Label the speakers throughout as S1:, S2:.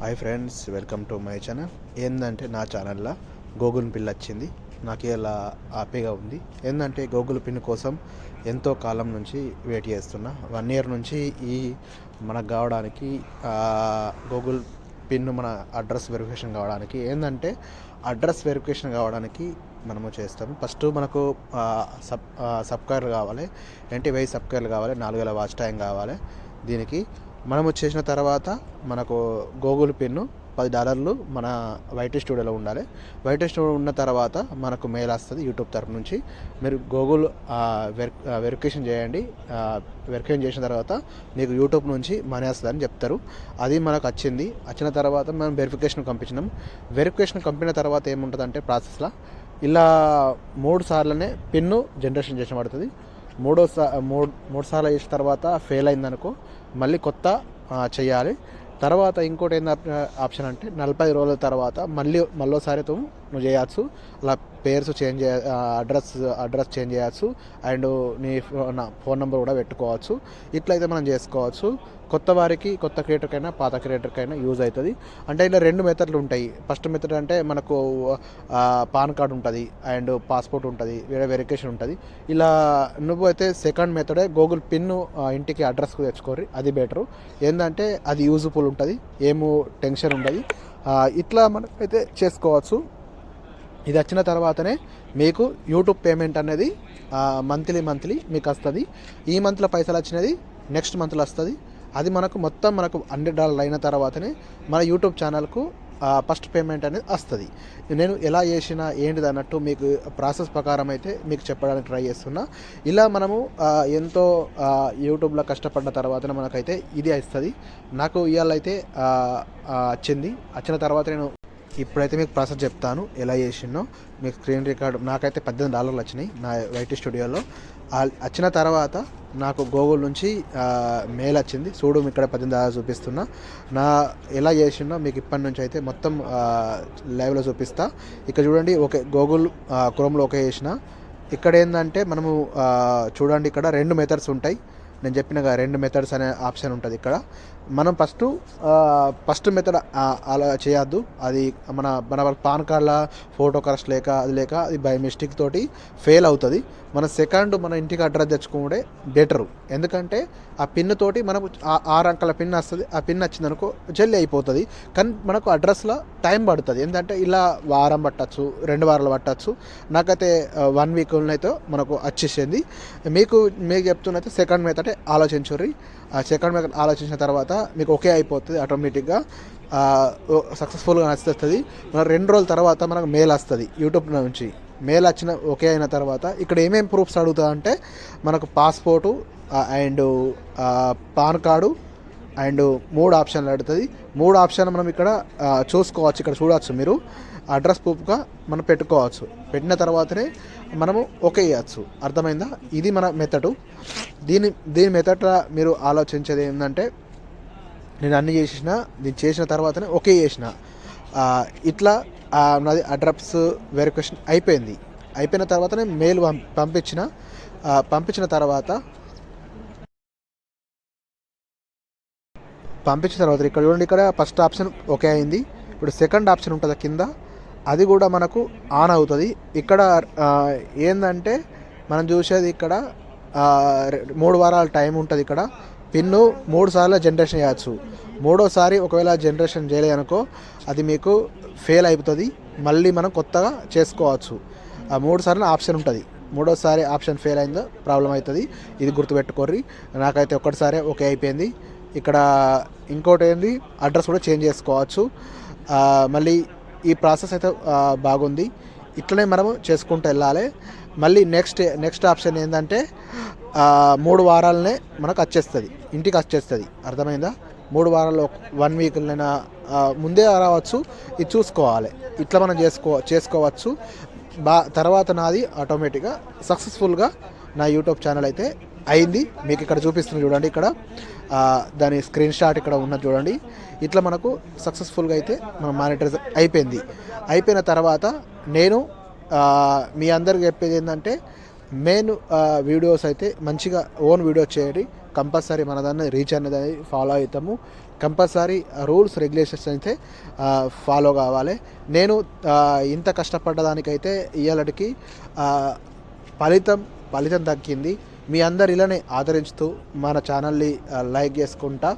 S1: Hi friends welcome to my channel ఏంటంటే నా ఛానల్లో గూగుల్ పిన్ వచ్చింది. నాకు ఇలా హ్యాపీగా ఉంది. ఏంటంటే గూగుల్ పిన్ కోసం ఎంతో కాలం నుంచి వెయిట్ చేస్తున్నా. వన్ ఇయర్ నుంచి ఈ మనకు కావడానికి గూగుల్ పిన్ మన అడ్రస్ వెరిఫికేషన్ కావడానికి ఏంటంటే అడ్రస్ వెరిఫికేషన్ కావడానికి మనము చేస్తాము. ఫస్ట్ మనకు సబ్ ఆ, సబ్స్క్రైబర్ కావాలి. అంటే వెయ్యి సబ్స్క్రైబర్లు కావాలి. నాలుగు వేల వాచ్ టైం కావాలి. దీనికి మనము చేసిన తర్వాత మనకు గూగుల్ పిన్ పది డాలర్లు మన వైట్ స్టూడియోలో ఉండాలి. వైట్ స్టూడియో ఉన్న తర్వాత మనకు మెయిల్ వస్తుంది యూట్యూబ్ తరపు నుంచి. మీరు గూగుల్ వెరిఫికేషన్ చేయండి. వెరిఫికేషన్ చేసిన తర్వాత మీకు యూట్యూబ్ నుంచి మనీ వస్తుందని చెప్తారు. అది మనకు వచ్చింది. వచ్చిన తర్వాత మనం వెరిఫికేషన్ పంపించినాం. వెరిఫికేషన్ పంపిన తర్వాత ఏముంటుందంటే ప్రాసెస్లో ఇలా మూడు సార్లనే పిన్ను జనరేషన్ చేసిన పడుతుంది మూడో సా మూడు మూడు సార్లు చేసిన తర్వాత ఫెయిల్ అయిందనుకో మళ్ళీ కొత్త చేయాలి. తర్వాత ఇంకోటి ఏంది ఆప్షన్ అంటే నలభై రోజుల తర్వాత మళ్ళీ మళ్ళీసారి తు నువ్వు చేయొచ్చు. అలా పేర్స్ చేంజ్ చేయ అడ్రస్ అడ్రస్ చేంజ్ చేయొచ్చు. అండ్ నీ ఫోన్ నెంబర్ కూడా పెట్టుకోవచ్చు. ఇట్లయితే మనం చేసుకోవచ్చు. కొత్త వారికి కొత్త క్రియేటర్కైనా పాత క్రియేటర్కైనా యూజ్ అవుతుంది. అంటే ఇలా రెండు మెథడ్లు ఉంటాయి. ఫస్ట్ మెథడ్ అంటే మనకు పాన్ కార్డ్ ఉంటుంది. అండ్ పాస్పోర్ట్ ఉంటుంది. వేరే వెరిఫికేషన్ ఉంటుంది. ఇలా నువ్వు అయితే సెకండ్ మెథడే గూగుల్ పిన్ ఇంటికి అడ్రస్కు తెచ్చుకోరి అది బెటరు. ఏంటంటే అది యూజ్ఫుల్ ఉంటుంది. ఏమో టెన్షన్ ఉండదు. ఇట్లా ఇట్లా మనకైతే చేసుకోవచ్చు. ఇది వచ్చిన తర్వాతనే మీకు యూట్యూబ్ పేమెంట్ అనేది మంత్లీ మంత్లీ మీకు వస్తుంది. ఈ మంత్లో పైసలు వచ్చినది నెక్స్ట్ మంత్లో వస్తుంది. అది మనకు మొత్తం మనకు హండ్రెడ్ డాలర్ అయిన తర్వాతనే మన యూట్యూబ్ ఛానల్కు ఫస్ట్ పేమెంట్ అనేది వస్తుంది. నేను ఎలా చేసిన ఏంటిది అన్నట్టు మీకు ప్రాసెస్ ప్రకారం అయితే మీకు చెప్పడానికి ట్రై చేస్తున్నా. ఇలా మనము ఎంతో యూట్యూబ్లో కష్టపడిన తర్వాత మనకైతే ఇది వస్తుంది. నాకు ఇవాళ అయితే వచ్చింది. వచ్చిన తర్వాత నేను ఇప్పుడైతే మీకు ప్రాసెస్ చెప్తాను. ఎలా చేసిండో మీకు స్క్రీన్ రికార్డ్ నాకైతే పద్దెనిమిది డాలర్లు వచ్చినాయి నా వైటీ స్టూడియోలో. వచ్చిన తర్వాత నాకు గూగుల్ నుంచి మెయిల్ వచ్చింది. చూడు ఇక్కడ పద్దెనిమిది డాలర్లు చూపిస్తున్నా. నా ఎలా చేసిండో మీకు ఇప్పటి నుంచి అయితే మొత్తం లైవ్లో చూపిస్తా. ఇక్కడ చూడండి ఓకే గూగుల్ క్రోమ్లో ఓకే చేసిన. ఇక్కడ ఏంటంటే మనము చూడండి ఇక్కడ రెండు మెథడ్స్ ఉంటాయి. నేను చెప్పిన రెండు మెథడ్స్ అనే ఆప్షన్ ఉంటుంది ఇక్కడ. మనం ఫస్ట్ ఫస్ట్ మెథడ్ అలా చేయొద్దు. అది మన మన పాన్ కార్డ్ల ఫోటో కరెక్ట్ లేక అది లేక అది బై మిస్టేక్ తోటి ఫెయిల్ అవుతుంది. మన సెకండ్ మన ఇంటికి అడ్రస్ తెచ్చుకుంటే బెటరు ఎందుకంటే ఆ పిన్ తోటి మనకు ఆ- ఆరు అంకెల పిన్ వస్తుంది ఆ పిన్ వచ్చిందనుకో జల్లి అయిపోతుంది. కానీ మనకు అడ్రస్లో టైం పడుతుంది. ఎందుకంటే ఇలా వారం పట్టచ్చు రెండు వారాలు పట్టచ్చు. నాకైతే వన్ వీక్ అయితే మనకు వచ్చేసింది. మీకు మీకు చెప్తున్నైతే సెకండ్ మెథడ్ ఆలోచించుర్రి. ఆ సెకండ్ మెథడ్ ఆలోచించిన తర్వాత మీకు ఓకే అయిపోతుంది ఆటోమేటిక్గా. సక్సెస్ఫుల్గా నచ్చుతుంది మన రెండు రోజుల తర్వాత మనకు మెయిల్ వస్తుంది యూట్యూబ్ నుంచి. మెయిల్ వచ్చిన ఓకే అయిన తర్వాత ఇక్కడ ఏమేమి ప్రూఫ్స్ అడుగుతా అంటే మనకు passport and PAN card and మూడు ఆప్షన్లు అడుగుతుంది. మూడు ఆప్షన్ మనం ఇక్కడ చూసుకోవచ్చు. ఇక్కడ చూడవచ్చు మీరు. అడ్రస్ ప్రూఫ్గా మనం పెట్టుకోవచ్చు. పెట్టిన తర్వాతనే మనము ఓకే చేయవచ్చు అర్థమైందా? ఇది మన మెథడు. దీని దీని మెథడ్ మీరు ఆలోచించేది ఏంటంటే నేను అన్ని చేసిన నేను చేసిన తర్వాతనే ఓకే చేసిన. ఇట్లా నాది అడ్రస్ వెరిఫికేషన్ అయిపోయింది. అయిపోయిన తర్వాతనే మెయిల్ పంపించిన. పంపించిన తర్వాత పంపించిన తర్వాత ఇక్కడ చూడండి ఇక్కడ ఫస్ట్ ఆప్షన్ ఓకే అయింది. ఇప్పుడు సెకండ్ ఆప్షన్ ఉంటుంది కింద. అది కూడా మనకు ఆన్ అవుతుంది. ఇక్కడ ఏంటంటే మనం చూసేది ఇక్కడ మూడు వారాల టైం ఉంటుంది ఇక్కడ. పిన్ను మూడు సార్లు జనరేషన్ చేయవచ్చు మూడోసారి ఒకవేళ జనరేషన్ చేయలేదనుకో అది మీకు ఫెయిల్ అయిపోతుంది. మళ్ళీ మనం కొత్తగా చేసుకోవచ్చు. ఆ మూడు సార్లు ఆప్షన్ ఉంటుంది. మూడోసారి ఆప్షన్ ఫెయిల్ అయిందో ప్రాబ్లం అవుతుంది ఇది గుర్తుపెట్టుకోర్రి. నాకైతే ఒక్కటిసారి ఓకే అయిపోయింది. ఇక్కడ ఇంకోటి ఏంది అడ్రస్ కూడా చేంజ్ చేసుకోవచ్చు. మళ్ళీ ఈ ప్రాసెస్ అయితే బాగుంది. ఇట్లనే మనము చేసుకుంటూ వెళ్ళాలి. మళ్ళీ నెక్స్ట్ నెక్స్ట్ ఆప్షన్ ఏంటంటే మూడు వారాలనే మనకు వచ్చేస్తుంది. ఇంటికి వచ్చేస్తుంది. అర్థమైందా? మూడు వారాల్లో వన్ వీక్లైనా ముందే రావచ్చు. ఇది చూసుకోవాలి. ఇట్లా మనం చేసుకో చేసుకోవచ్చు. బా తర్వాత నాది ఆటోమేటిక్గా సక్సెస్ఫుల్గా నా యూట్యూబ్ ఛానల్ అయితే అయింది. మీకు ఇక్కడ చూపిస్తుంది చూడండి ఇక్కడ. దాని స్క్రీన్ షాట్ ఇక్కడ ఉన్నది చూడండి. ఇట్లా మనకు సక్సెస్ఫుల్గా అయితే మన మానిటైజ్ అయిపోయింది. అయిపోయిన తర్వాత నేను మీ అందరికి చెప్పేది ఏంటంటే మెయిన్ వీడియోస్ అయితే మంచిగా ఓన్ వీడియో చేయండి. కంపల్సరీ మన దాన్ని రీచ్ అనేది ఫాలో అవుతాము. కంపల్సరీ రూల్స్ రెగ్యులేషన్స్ అయితే ఫాలో కావాలి. నేను ఇంత ఇంత కష్టపడ్డదానికైతే ఇవాళకి ఫలితం ఫలితం దక్కింది. మీ అందరు ఇలానే ఆదరించుతూ మన ఛానల్ని లైక్ చేసుకుంటా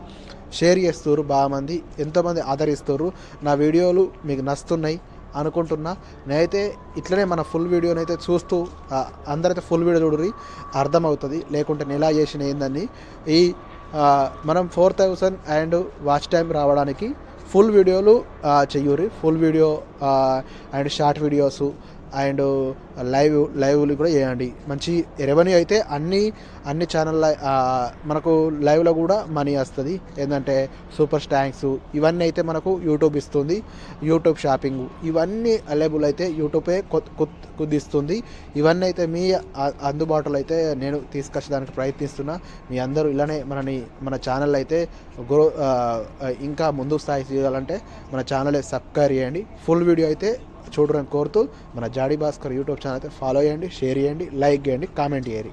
S1: షేర్ చేస్తారు బాగా మంది. ఎంతోమంది ఆదరిస్తారు నా వీడియోలు మీకు నచ్చుతున్నాయి అనుకుంటున్నా. నేనైతే ఇట్లనే మన ఫుల్ వీడియోనైతే చూస్తూ అందరైతే ఫుల్ వీడియో చూడరి అర్థమవుతుంది. లేకుంటే నేను ఎలా చేసిన ఏందని. ఈ మనం four thousand and watch time రావడానికి ఫుల్ వీడియోలు చెయ్యూరి full video and short videos and live లైవ్లు కూడా చేయండి. మంచి రెవెన్యూ అయితే అన్ని అన్ని ఛానల్ మనకు లైవ్లో కూడా మనీ వస్తుంది. ఏంటంటే సూపర్ స్టాంక్స్ ఇవన్నీ అయితే మనకు యూట్యూబ్ ఇస్తుంది. యూట్యూబ్ షాపింగ్ ఇవన్నీ అవైలబుల్ అయితే యూట్యూబే కుదిస్తుంది. ఇవన్నీ అయితే మీ అందుబాటులో అయితే నేను తీసుకొచ్చడానికి ప్రయత్నిస్తున్నా. మీ అందరూ ఇలానే మనని మన ఛానల్ అయితే గ్రో ఇంకా ముందు స్థాయి చేయాలంటే మన ఛానల్ సబ్స్క్రైబ్ చేయండి. ఫుల్ వీడియో అయితే చూడడానికి కోరుతూ మన జాడీ భాస్కర్ యూట్యూబ్ ఛానల్ అయితే ఫాలో చేయండి షేర్ చేయండి లైక్ చేయండి కామెంట్ చేయండి.